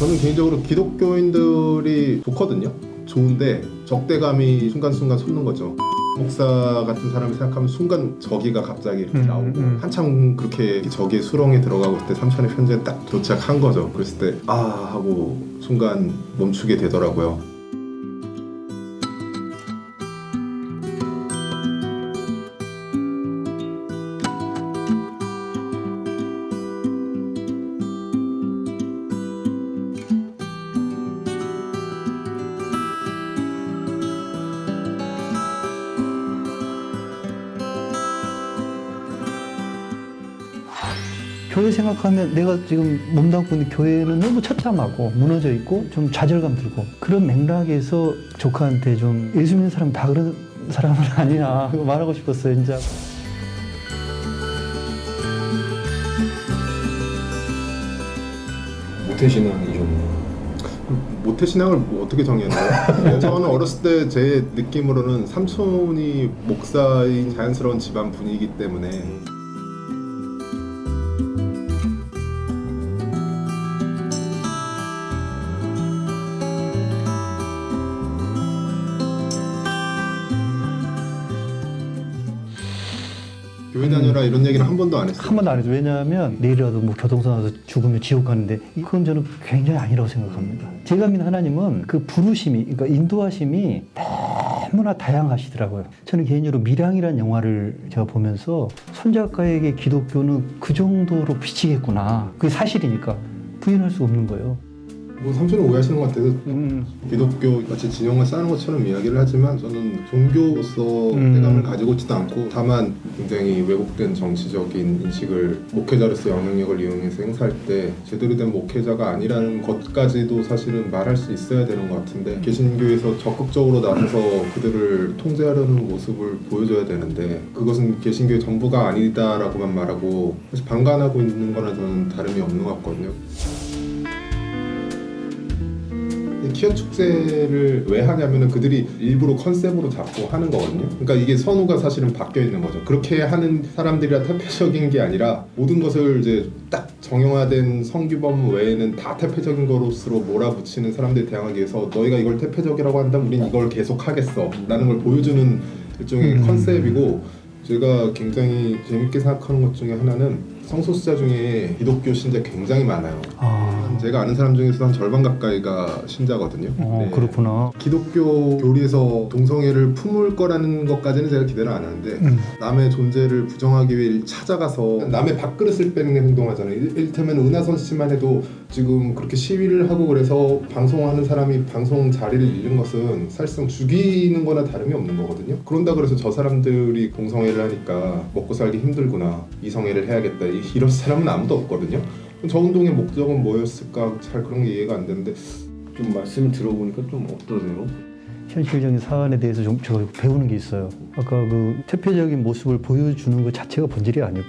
저는 개인적으로 기독교인들이 좋거든요. 좋은데 적대감이 순간순간 솟는 거죠. 목사 같은 사람을 생각하면 순간 저기가 갑자기 이렇게 음, 나오고 음. 한참 그렇게 저기의 수렁에 들어가고 있을 때 삼천의 편지에 딱 도착한 거죠. 그랬을 때 아 하고 순간 멈추게 되더라고요. 교회 생각하면 내가 지금 몸담고 있는 교회는 너무 처참하고 무너져 있고 좀 좌절감 들고 그런 맥락에서 조카한테 좀 예수 믿는 사람 다 그런 사람은 아니야 그거 말하고 싶었어요 진짜 모태신앙이셨네요. 모태 신앙을 뭐 어떻게 정했나요? 저는 어렸을 때 제 느낌으로는 삼촌이 목사인 자연스러운 집안 분위기 때문에 다녀라 이런 얘기를 한 번도 안 했어요. 한 번도 안 해도 왜냐하면 내일이라도 뭐 교통사 나서 죽으면 지옥 가는데 이건 저는 굉장히 아니라고 생각합니다. 제가 믿는 하나님은 그 부르심이 그러니까 인도하심이 너무나 다양하시더라고요. 저는 개인적으로 미량이라는 영화를 제가 보면서 손 작가에게 기독교는 그 정도로 비치겠구나. 그게 사실이니까 부인할 수 없는 거예요 뭐 삼촌은 오해하시는 것 같아서 음. 기독교 마치 진영을 쌓는 것처럼 이야기를 하지만 저는 종교로서 음. 대감을 가지고 있지도 않고 다만 굉장히 왜곡된 정치적인 인식을 목회자로서 영향력을 이용해서 행사할 때 제대로 된 목회자가 아니라는 것까지도 사실은 말할 수 있어야 되는 것 같은데 개신교에서 적극적으로 나서서 그들을 통제하려는 모습을 보여줘야 되는데 그것은 개신교의 전부가 아니다라고만 말하고 사실 방관하고 있는 거나 저는 다름이 없는 것 같거든요. 이 키어 축제를 왜 하냐면은 그들이 일부러 컨셉으로 잡고 하는 거거든요. 그러니까 이게 선우가 사실은 바뀌어 있는 거죠. 그렇게 하는 사람들이라 태폐적인 게 아니라 모든 것을 이제 딱 정형화된 성규범 외에는 다 태폐적인 것으로 몰아붙이는 사람들에 대항하기 위해서 너희가 이걸 태폐적이라고 한다면 우린 이걸 계속 하겠어. 라는 걸 보여주는 일종의 음. 컨셉이고 제가 굉장히 재밌게 생각하는 것 중에 하나는 성소수자 중에 기독교 신자 굉장히 많아요. 아, 제가 아는 사람 중에서 한 절반 가까이가 신자거든요. 어, 네. 그렇구나 기독교 교리에서 동성애를 품을 거라는 것까지는 제가 기대를 안 하는데 음. 남의 존재를 부정하기 위해 찾아가서 남의 밥그릇을 빼는 행동하잖아요. 일- 이를테면 은하선 씨만 해도 지금 그렇게 시위를 하고 그래서 방송하는 사람이 방송 자리를 잃는 것은 사실상 죽이는 거나 다름이 없는 거거든요. 그런다 그래서 저 사람들이 동성애를 하니까 먹고 살기 힘들구나 이성애를 해야겠다 이- 이런 사람은 아무도 없거든요. 저 운동의 목적은 뭐였을까 잘 그런 게 이해가 안 되는데 좀 말씀을 들어보니까 좀 어떠세요? 현실적인 사안에 대해서 좀 제가 배우는 게 있어요. 아까 그 태폐적인 모습을 보여주는 것 자체가 본질이 아니고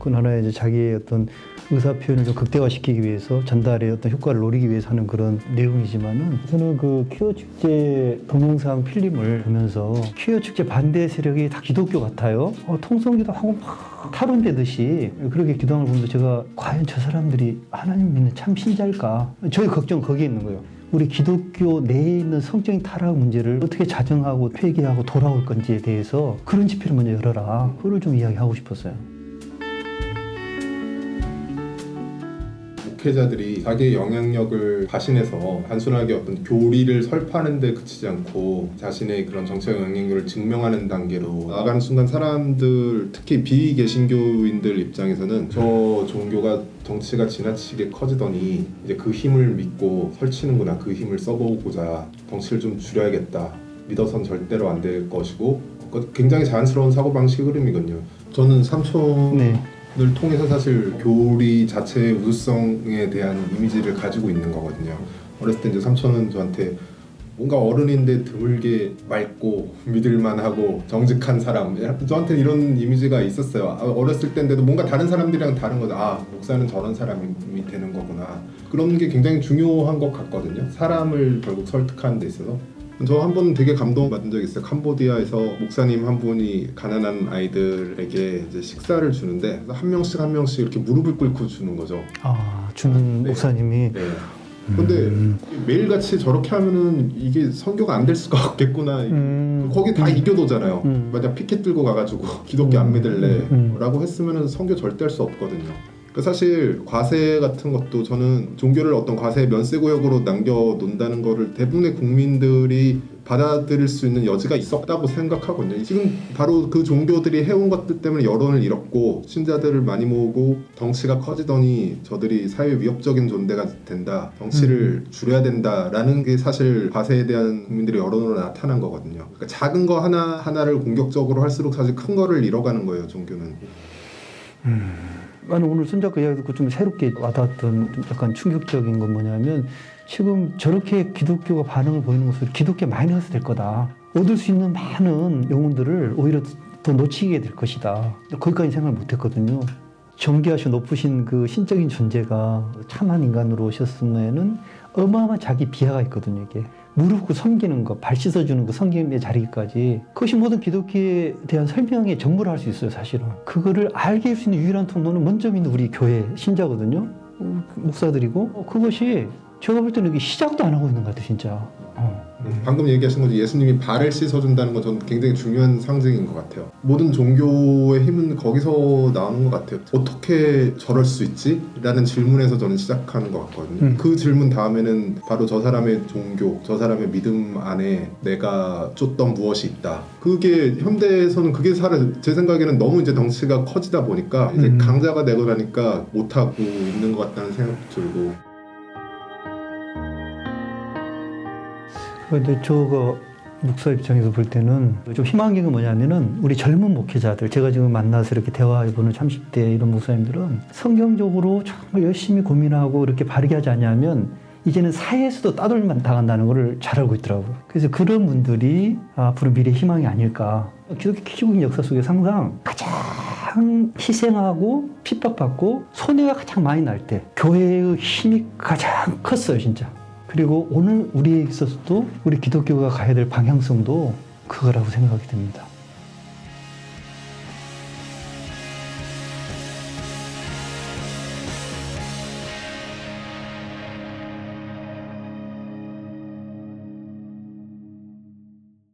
그건 하나의 이제 자기의 어떤 의사 표현을 좀 극대화시키기 위해서 전달의 어떤 효과를 노리기 위해서 하는 그런 내용이지만은 저는 그 퀴어 축제 동영상 필름을 보면서 퀴어 축제 반대 세력이 다 기독교 같아요. 어, 통성기도 하고 막 탈원되듯이 그렇게 기도하는 걸 보면서 제가 과연 저 사람들이 하나님 믿는 참 신자일까? 저희 걱정 거기에 있는 거예요. 우리 기독교 내에 있는 성적인 타락 문제를 어떻게 자정하고 회개하고 돌아올 건지에 대해서 그런 집회를 먼저 열어라. 그걸 좀 이야기하고 싶었어요. 목회자들이 자기의 영향력을 발신해서 단순하게 어떤 교리를 설파하는 데 그치지 않고 자신의 그런 정치적 영향력을 증명하는 단계로 나아가는 순간 사람들 특히 비개신교인들 입장에서는 저 종교가 덩치가 지나치게 커지더니 이제 그 힘을 믿고 설치는구나 그 힘을 써보고자 덩치를 좀 줄여야겠다 믿어선 절대로 안 될 것이고 그것 굉장히 자연스러운 사고방식 흐름이거든요 저는 삼촌 네. 을 통해서 사실 교리 자체의 우수성에 대한 이미지를 가지고 있는 거거든요. 어렸을 때 이제 삼촌은 저한테 뭔가 어른인데 드물게 맑고 믿을만하고 정직한 사람 저한테 이런 이미지가 있었어요. 아, 어렸을 때인데도 뭔가 다른 사람들이랑 다른 거다. 아 목사는 저런 사람이 되는 거구나. 그런 게 굉장히 중요한 것 같거든요. 사람을 결국 설득하는 데 있어서 저 한 번 되게 감동받은 적이 있어요. 캄보디아에서 목사님 한 분이 가난한 아이들에게 이제 식사를 주는데 한 명씩 한 명씩 이렇게 무릎을 꿇고 주는 거죠. 아, 주는 네. 목사님이 네. 근데 매일같이 저렇게 하면은 이게 선교가 안 될 수가 없겠구나. 음. 거기 다 이교도잖아요. 음. 만약 피켓 들고 가가지고 기독교 안 믿을래 음. 라고 했으면 선교 절대 할 수 없거든요. 그 사실 과세 같은 것도 저는 종교를 어떤 과세 면세구역으로 남겨놓는다는 거를 대부분의 국민들이 받아들일 수 있는 여지가 있었다고 생각하거든요. 지금 바로 그 종교들이 해온 것들 때문에 여론을 잃었고 신자들을 많이 모으고 덩치가 커지더니 저들이 사회 위협적인 존재가 된다. 덩치를 줄여야 된다라는 게 사실 과세에 대한 국민들의 여론으로 나타난 거거든요. 그러니까 작은 거 하나 하나를 공격적으로 할수록 사실 큰 거를 잃어가는 거예요. 종교는. 나는 오늘 손잡고 이야기 듣고 좀 새롭게 와닿았던 좀 약간 충격적인 건 뭐냐면 지금 저렇게 기독교가 반응을 보이는 모습이 기독교 마이너스 될 거다. 얻을 수 있는 많은 영혼들을 오히려 더 놓치게 될 것이다. 거기까지 생각을 못 했거든요. 정기하시고 높으신 그 신적인 존재가 참한 인간으로 오셨으면은 어마어마한 자기 비하가 있거든요, 이게. 무릎 꿇고 섬기는 거, 발 씻어주는 그 섬김의 자리까지. 그것이 모든 기독교에 대한 설명의 전부를 할 수 있어요, 사실은. 그거를 알게 할 수 있는 유일한 통로는 먼저 믿는 우리 교회 신자거든요. 어, 목사들이고. 어, 그것이 제가 볼 때는 시작도 안 하고 있는 것 같아요, 진짜. 어. 방금 얘기하신 거죠. 예수님이 발을 씻어준다는 건 저는 굉장히 중요한 상징인 것 같아요. 모든 종교의 힘은 거기서 나오는 것 같아요. 어떻게 저럴 수 있지? 라는 질문에서 저는 시작하는 것 같거든요. 음. 그 질문 다음에는 바로 저 사람의 종교, 저 사람의 믿음 안에 내가 쫓던 무엇이 있다. 그게 현대에서는 그게 사실 제 생각에는 너무 이제 덩치가 커지다 보니까 이제 음. 강자가 되고 나니까 못하고 있는 것 같다는 생각도 들고 근데 저거 목사 입장에서 볼 때는 좀 희망적인 게 뭐냐면은 우리 젊은 목회자들 제가 지금 만나서 이렇게 대화해보는 30대 이런 목사님들은 성경적으로 정말 열심히 고민하고 이렇게 바르게 하지 않냐면 이제는 사회에서도 따돌만 당한다는 것을 잘 알고 있더라고요. 그래서 그런 분들이 앞으로 미래 희망이 아닐까. 기독교 기독교 역사 속에서 항상 가장 희생하고 핍박받고 손해가 가장 많이 날 때 교회의 힘이 가장 컸어요, 진짜. 그리고 오늘 우리에 있어서도 우리 기독교가 가야 될 방향성도 그거라고 생각이 듭니다.